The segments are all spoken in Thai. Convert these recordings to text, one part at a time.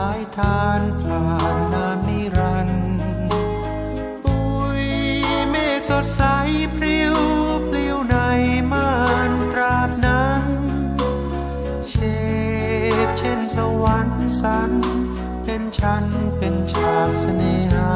ายทานผ่านนานนิรันดร์ปุยเมฆสดใสปลิวปลิวในม่านตราบนั้นเชฟเช่นสวรรค์สัน เป็นฉันเป็นฉากเสน่หา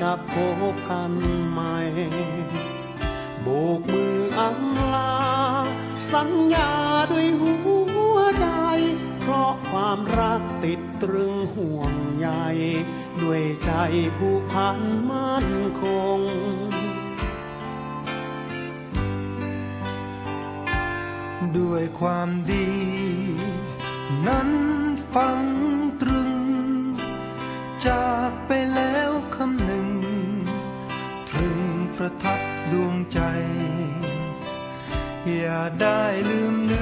จะพบกันใหม่โบกมืออำลา สัญญาด้วยหัวใจ เพราะความรักติดตรึงห่วงใยด้วยใจผู้พันมั่นคงด้วยความดี นั้นฟังตรึง จากไปแล้ว ประทับดวงใจ อย่าได้ลืมเลือ